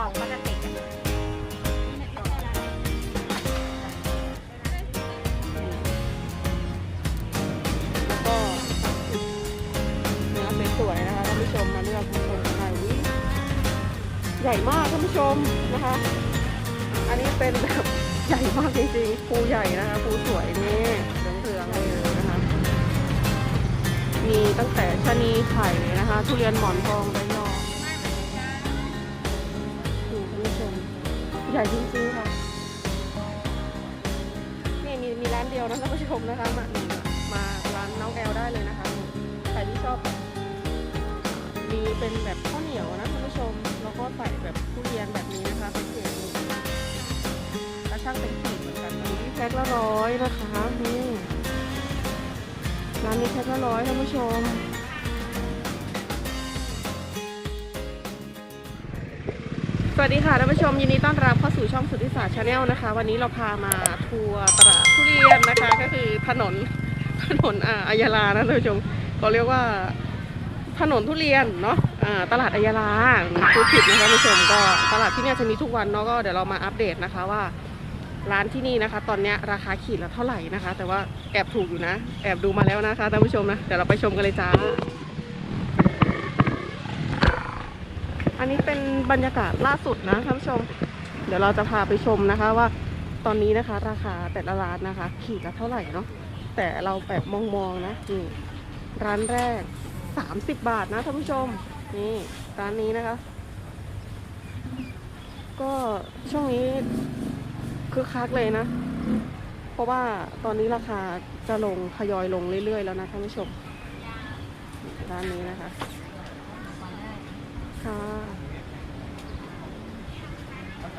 ล่องพลาสติกแล้วก็เนื้อสวยๆนะคะท่านผู้ชมมาเลือกมาชมกันหน่อยวิใหญ่มากท่านผู้ชมนะคะ อันนี้เป็นแบบใหญ่มากจริงๆภูใหญ่นะคะภูสวยนี่เหลืองๆเลยนะคะ มีตั้งแต่ชะนีไข่นะคะ ทุเรียนหมอนทองระย ญ่จริงๆค่ะนี่มีมีร้านเดียวนะท่านผู้ชมนะคะมามาร้านน้องแอลได้เลยนะคะใครที่ชอบ มีเป็นแบบข้าวเหนียวนะท่านผู้ชม แล้วก็ใส่แบบทุเรียนแบบนี้นะคะเป็นเศษนี่แล้วช่างเป็นขีดเหมือนกันอันนี้แพ็คละร้อยนะคะนี่ร้านนี้แพ็คละร้อยท่านผู้ชม วัสดีค่ะท่านผู้ชมยินดีต้อนรับเข้าสู่ช่องสุทธิศาสตร์ชาแนลนะคะ วันนี้เราพามาทัวร์ตลาดทุเรียนนะคะ ก็คือถนนถนนอ่าอัยาลานะท่านผู้ชมเขาเรียกว่าถนนทุเรียนเนาะอ่าตลาดอัยาลาพูดผิดนะคะท่านผู้ชมก็ตลาดที่เนี่ยจะมีทุกวันเนาะก็เดี๋ยวเรามาอัปเดตนะคะว่า ร้านที่นี่นะคะ ตอนเนี้ยราคาขีดละเท่าไหร่นะคะ แต่ว่าแอบถูกอยู่นะ แอบดูมาแล้วนะคะท่านผู้ชมนะเดี๋ยวเราไปชมกันเลยจ้า อันนี้เป็นบรรยากาศล่าสุดนะท่านผู้ชม เดี๋ยวเราจะพาไปชมนะคะว่าตอนนี้นะคะ ราคาแต่ละร้านนะคะ ขีดละเท่าไหร่เนาะแต่เราแบบมองๆนะนี่ร้านแรก 30 บาทนะท่านผู้ชม นี่ร้านนี้นะคะ ก็ช่วงนี้คึกคักเลยนะ เพราะว่าตอนนี้ราคาจะลงทยอยลงเรื่อยๆแล้วนะท่านผู้ชมร้านนี้นะคะ ค่ะ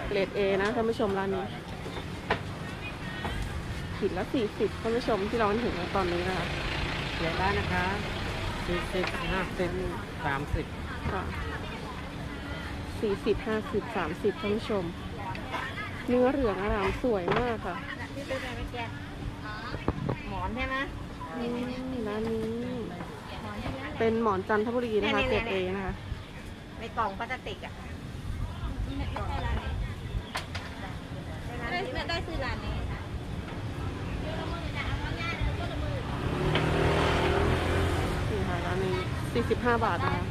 เกรดเอนะท่านผู้ชมร้านนี้ขีดละสี่สิบท่านผู้ชมที่เราเห็นตอนนี้นะคะเสียได้นะคะสี่สิบห้าสิบสามสิบค่ะสี่สิบห้าสิบสามสิบท่านผู้ชม เนื้อเหลืองอารามสวยมากค่ะที่ซื้อไปเมื่อกี้หมอนใช่ไหมนี่ร้านนี้หมอนใช่ไหมเป็นหมอนจันทบุรีนะคะเนี่เกรยดเนี่เอยนะคะ ในกล่องพลาสติกอะได้ได้ซื้อร้านนี้นี่ค่ะร้านนี้สี่สิบห้าบาทนะคะ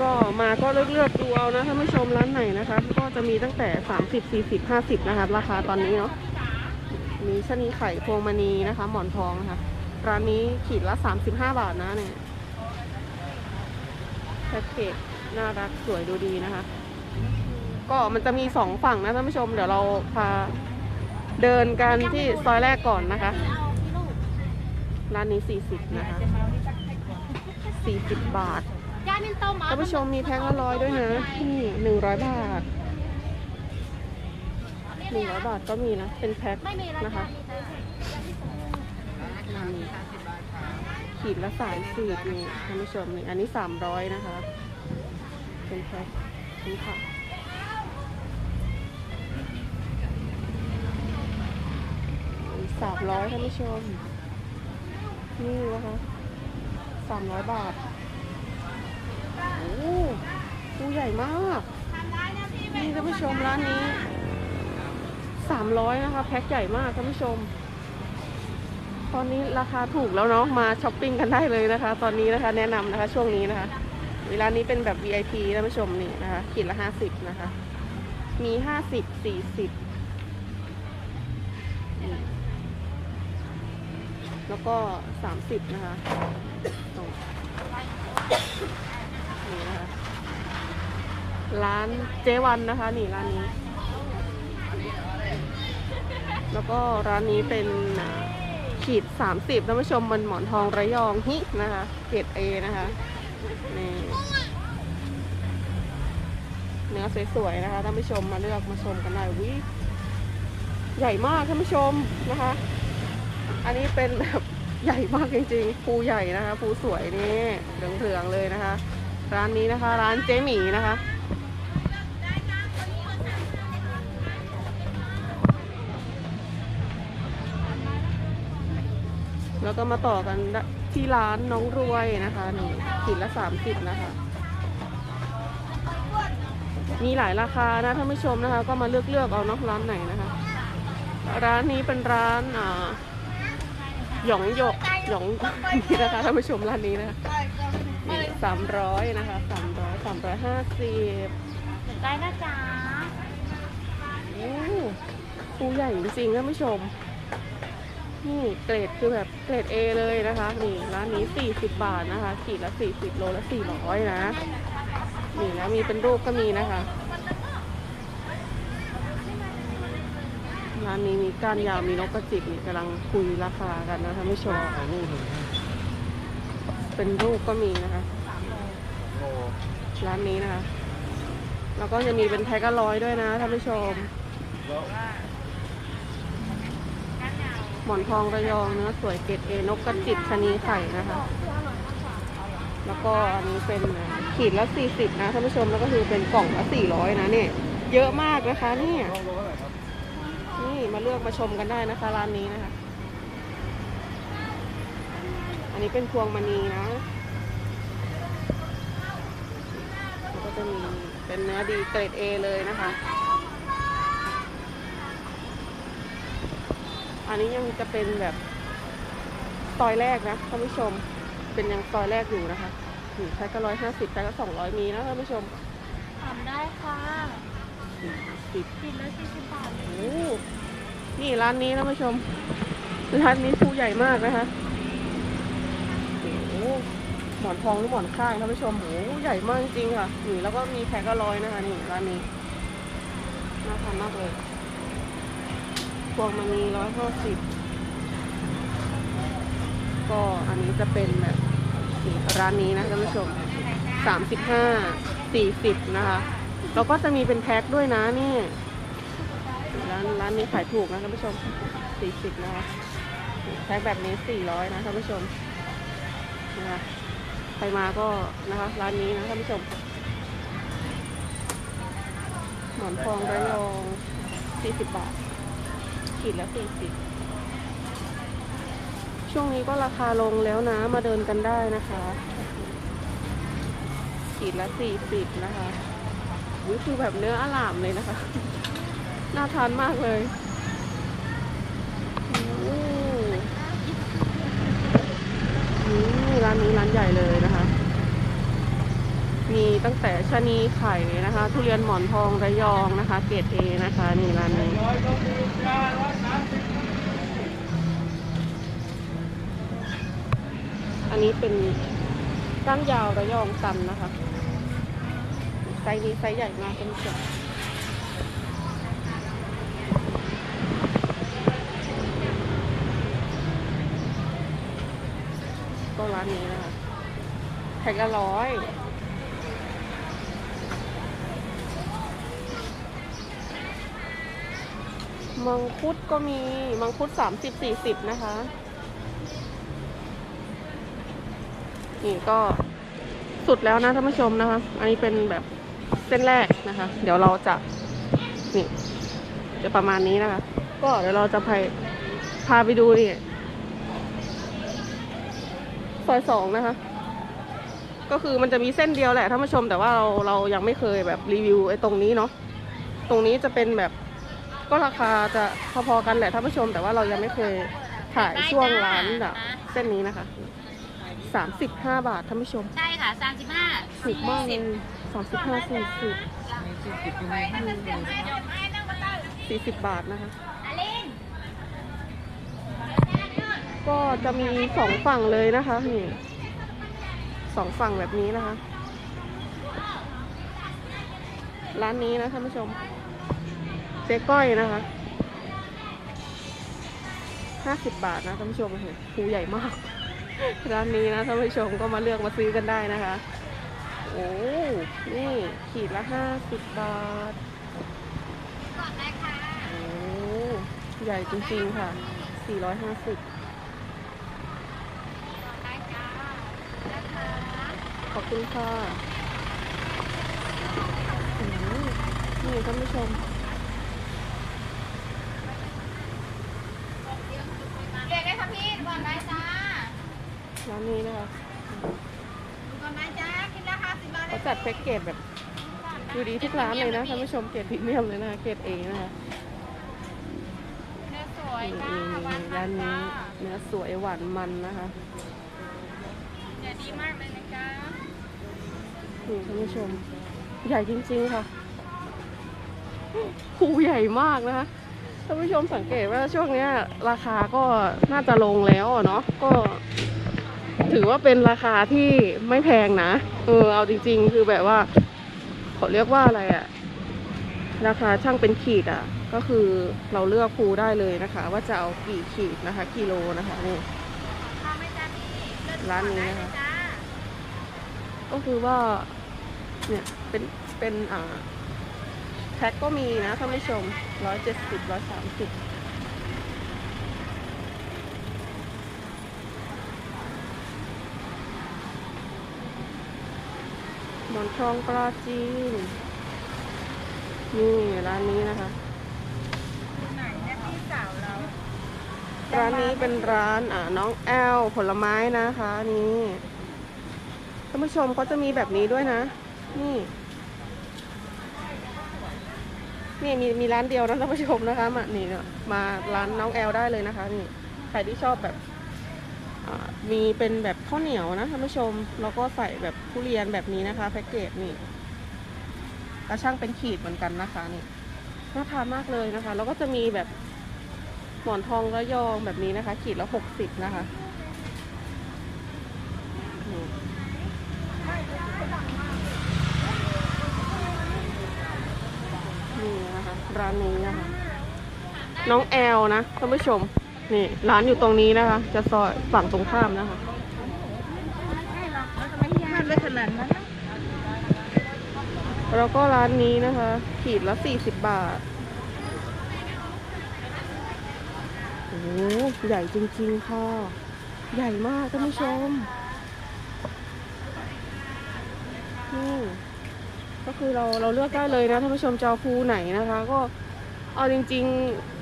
ก็มาก็เลือกเลือกๆดูเอานะท่านผู้ชมร้านไหนนะคะ ก็จะมีตั้งแต่สามสิบสี่สิบห้าสิบนะคะราคาตอนนี้เนาะมีชนีไข่พวงมณีนะคะ หมอนทองนะคะร้านนี้ขีดละสามสิบห้าบาทนะเนี่ย แพ็กเกจน่ารักสวยดูดีนะคะ ก็มันจะมีสองฝั่งนะท่านผู้ชม เดี๋ยวเราพาเดินกันที่ซอยแรกก่อนนะคะ ร้านนี้สี่สิบนะคะสี่สิบบาทท่านผู้ชมมีแพ็คละร้อยด้วยนะนี่หนึ่งร้อยบาทหนึ่งร้อยบาทก็มีนะ เป็นแพ็คนะคะนี่ ขีดละสามสิบนี่ท่านผู้ชมนี่อันนี้สามร้อยนะคะ เป็นแพ็คนี่ค่ะสามร้อยท่านผู้ชม นี่นะคะสามร้อยบาทโอ้ปูใหญ่มากนี่ท่านผู้ชมร้านนี้สามร้อยนะคะ แพ็คใหญ่มากท่านผู้ชม ตอนนี้ราคาถูกแล้วเนาะมาช้อปปิ้งกันได้เลยนะคะ ตอนนี้นะคะแนะนำนะคะช่วงนี้นะคะเวลานี้เป็นแบบ VIP ท่านผู้ชมนี่นะคะขีดละห้าสิบนะคะ มีห้าสิบสี่สิบแล้วก็สามสิบนะคะรงนี่นะคะร้านเจวันนะคะ นี่ร้านนี้ แล้วก็ร้านนี้เป็น ขีดสามสิบท่านผู้ชมมันหมอนทองระยองฮินะคะเกรดเอนะคะนี่เนื้อสวยๆนะคะท่านผู้ชมมาเลือกมาชมกันได้วิใหญ่มากท่านผู้ชมนะคะ อันนี้เป็นแบบใหญ่มากจริงๆภูใหญ่นะคะภูสวยนี่เหลืองๆเลยนะคะ ร้านนี้นะคะ ร้านเจ๊หมีนะคะ แล้วก็มาต่อกันที่ร้านน้องรวยนะคะนี่ขีดละสามสิบนะคะ มีหลายราคานะท่านผู้ชมนะคะ ก็มาเลือกเลือกเอาเนาะร้านไหนนะคะ ร้านนี้เป็นร้านอ่าหยองหยกหยองนี่นะคะท่านผู้ชมร้านนี้นะคะสามร้อยนะคะสามร้อยสามร้อยห้าสิบได้นะจ๊ะโอ้ปูใหญ่จริงๆท่านผู้ชม นี่เกรดคือแบบเกรด A เลยนะคะ นี่ร้านนี้ 40 บาทนะคะ ขีดละ 40 โลละ 400 นะ นี่นะ มีเป็นรูปก็มีนะคะ ร้านนี้มีก้านยาวมีนกกระจิบนี่กำลังคุยราคากันนะท่านผู้ชมเอาลูกหนึ่เป็นรูปก็มีนะคะ ร้านนี้นะคะ แล้วก็จะมีเป็นแพ็คละร้อยด้วยนะท่านผู้ชม หมอนทองระยองเนื้อสวยเกรดเอนกกระจิบชะนีไข่นะคะ แล้วก็อันนี้เป็นขีดละ40นะท่านผู้ชมแล้วก็คือเป็นกล่องละ400นะเนี่ยเยอะมากนะคะเนี่ยนี่มาเลือกมาชมกันได้นะคะร้านนี้นะคะ อันนี้เป็นพวงมณีนะแล้วก็จะมีเป็นเนื้อดีเกรด A เลยนะคะ อันนี้ยังจะเป็นแบบซอยแรกนะท่านผู้ชม เป็นยังซอยแรกอยู่นะคะนี่แพ็คก็ร้อยห้าสิบแพ็คก็สองร้อยมีนะท่านผู้ชมทำได้ค่ะสิบกินละสี่สิบบาทโอ้นี่ร้านนี้ท่านผู้ชมร้านนี้ผู้ใหญ่มากนะคะโอ้โหหมอนทองหรือหมอนข้างท่านผู้ชมโอ้โหใหญ่มากจริงๆค่ะนี่แล้วก็มีแพ็คก็ร้อยนะคะนี่ร้านนี้น่าทานมากเลยพ วงมันมีร้อยห้าสิบก็อันนี้จะเป็นแบบร้านนี้นะท่านผู้ชมสามสิบห้าสี่สิบนะคะแล้วก็จะมีเป็นแพ็คด้วยนะนี่ร้านร้านนี้ขายถูกนะท่านผู้ชม40นะคะแพ็คแบบนี้400นะท่านผู้ชมนะคะใครมาก็นะคะร้านนี้นะท่านผู้ชมหมอนทองระยอง40บาท ขีดละ40ช่วงนี้ก็ราคาลงแล้วนะ มาเดินกันได้นะคะ ขีดละ40นะคะอุ๊ยคือแบบเนื้ออลามเลยนะคะ น่าทานมากเลยโอ้นี่ร้านนี้ร้านใหญ่เลยนะ มีตั้งแต่ชะนีไข่นะคะ ทุเรียนหมอนทองระยองนะคะ เกรดเอนะคะ นี่ร้านนี้อันนี้เป็นก้านยาวระยองตันนะคะไซส์นี้ไซส์ใหญ่มากเป็นเสียก็ร้านนี้นะคะแพ็คละร้อย มังคุดก็มีมังคุดสามสิบสี่สิบนะคะ นี่ก็สุดแล้วนะท่านผู้ชมนะคะ อันนี้เป็นแบบเส้นแรกนะคะ เดี๋ยวเราจะนี่จะประมาณนี้นะคะ ก็เดี๋ยวเราจะพาพาไปดูนี่ซอยสองนะคะ ก็คือมันจะมีเส้นเดียวแหละท่านผู้ชม แต่ว่าเราเรายังไม่เคยแบบรีวิวไอ้ตรงนี้เนาะตรงนี้จะเป็นแบบ ก็ราคาจะพอๆกันแหละท่านผู้ชม แต่ว่าเรายังไม่เคยถ่ายช่วงร้านแบบเส้นนี้นะคะสามสิบห้าบาทท่านผู้ชม ใช่ค่ะสามสิบห้าถูกมากเลยสามสิบห้าสี่สิบมีสี่สิบอยู่ไหมสี่สิบบาทนะคะอลินก็จะมีสองฝั่งเลยนะคะนี่สองฝั่งแบบนี้นะคะ ร้านนี้นะท่านผู้ชม เจ๊ก้อยนะคะห้าสิบบาทนะท่านผู้ชมเห็นภูใหญ่มากร้านนี้นะท่านผู้ชมก็มาเลือกมาซื้อกันได้นะคะ โอ้นี่ขีดละห้าสิบบาทโอ้ใหญ่จริงๆค่ะสี่ร้อยห้าสิบขอบคุณค่ะนี่ท่านผู้ชม เรียกได้ค่ะพี่ก่อนได้จ้า ร้านนี้นะคะก่อนได้จ้ากินราคาสิบบาทเขาจัดแพ็กเกจแบบดูดีทุกร้านเลยนะท่านผู้ชมเกรดพรีเมียมเลยนะคะเกรดเอนะคะเนื้อสวยนี่จ้าหวานร้านจ้านี้เนื้อสวยหวานมันนะคะเดี๋ยวดีมากเลยนะจ๊ะนี่ท่านผู้ชม ใหญ่จริงๆค่ะภูใหญ่มากนะคะท่านผู้ชมสังเกตว่าช่วงเนี้ยราคาก็น่าจะลงแล้วอะเนาะก็ ถือว่าเป็นราคาที่ไม่แพงนะเออเอาจริง ๆ คือแบบว่าเขาเรียกว่าอะไรอะราคาช่างเป็นขีดอะก็คือเราเลือกภูได้เลยนะคะ ว่าจะเอากี่ขีดนะคะ กิโลนะคะนี่ร้านนี้นะคะก็คือว่า เนี่ยเป็นเป็นอ่าแพ็คก็มีนะท่านผู้ชมร้อยเจ็ดสิบร้อยสามสิบ หมอนทองปลาจีน นี่ร้านนี้นะคะไหนเนี่ยพี่สาวเราร้านนี้เป็นร้านอ่าน้องแอลผลไม้นะคะนี่ท่านผู้ชมเขาจะมีแบบนี้ด้วยนะ นี่ นี่มีมีร้านเดียวนะท่านผู้ชมนะคะมานี่เนี่ยมาร้านน้องแอลได้เลยนะคะ นี่ใครที่ชอบแบบอ่า มีเป็นแบบข้าวเหนียวนะท่านผู้ชม แล้วก็ใส่แบบทุเรียนแบบนี้นะคะ แพ็กเกจนี่กระช่างเป็นขีดเหมือนกันนะคะนี่น่าทานมากเลยนะคะ แล้วก็จะมีแบบหมอนทองระยองแบบนี้นะคะ ขีดละหกสิบนะคะนี่นี่นะคะร้านนี้นะคะ น้องแอลนะท่านผู้ชม นี่ร้านอยู่ตรงนี้นะคะ จะซอยฝั่งตรงข้ามนะคะมันเลยขนาดนั้นแล้วก็ร้านนี้นะคะ ขีดละสี่สิบบาทโอ้ใหญ่จริงๆค่ะ ใหญ่มากท่านผู้ชมนี่ก็คือเราเราเลือกได้เลยนะท่านผู้ชมจะเอาภูไหนนะคะ ก็เอาจริง ๆ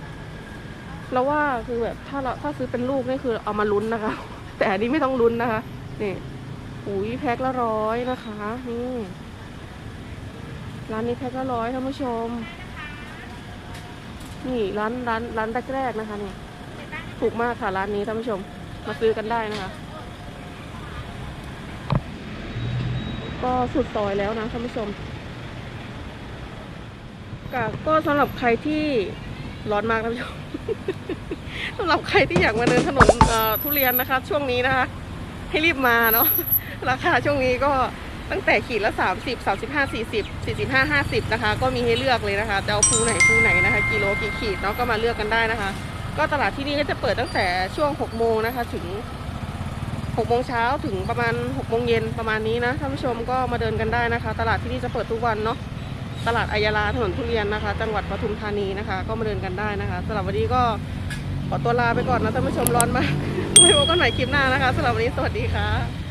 เราว่าคือแบบถ้าเราถ้าซื้อเป็นลูกนี่คือเอามาลุ้นนะคะ แต่อันนี้ไม่ต้องลุ้นนะคะนี่อุ้ยแพ็คละร้อยนะคะนี่ร้านนี้แพ็คละร้อยท่านผู้ชม นี่ร้านร้านร้านแรกๆนะคะนี่ถูกมากค่ะร้านนี้ท่านผู้ชมมาซื้อกันได้นะคะ ก็สุดซอยแล้วนะท่านผู้ชมก็ก็สำหรับใครที่ ร้อนมากท่านผู้ชมสำหรับใครที่อยากมาเดินถนนทุเรียนนะคะ ช่วงนี้นะคะ ให้รีบมาเนาะราคาช่วงนี้ก็ตั้งแต่ขีดละ 30 35 40 45 50นะคะ ก็มีให้เลือกเลยนะคะจะเอาภูไหนภูไหนนะคะ กิโลกี่ขีดเนาะก็มาเลือกกันได้นะคะ ก็ตลาดที่นี่ก็จะเปิดตั้งแต่ช่วง 6 โมงนะคะ ถึง 6 โมงเช้าถึงประมาณ 6 โมงเย็นประมาณนี้นะท่านผู้ชมก็มาเดินกันได้นะคะ ตลาดที่นี่จะเปิดทุกวันเนาะ ตลาดอายาลาถนนทุเรียนนะคะ จังหวัดปทุมธานีนะคะ ก็มาเดินกันได้นะคะสำหรับวันนี้ก็ขอตัวลาไปก่อนนะท่านผู้ชมร้อนมากไว้พบกันใหม่คลิปหน้านะคะสำหรับวันนี้สวัสดีค่ะ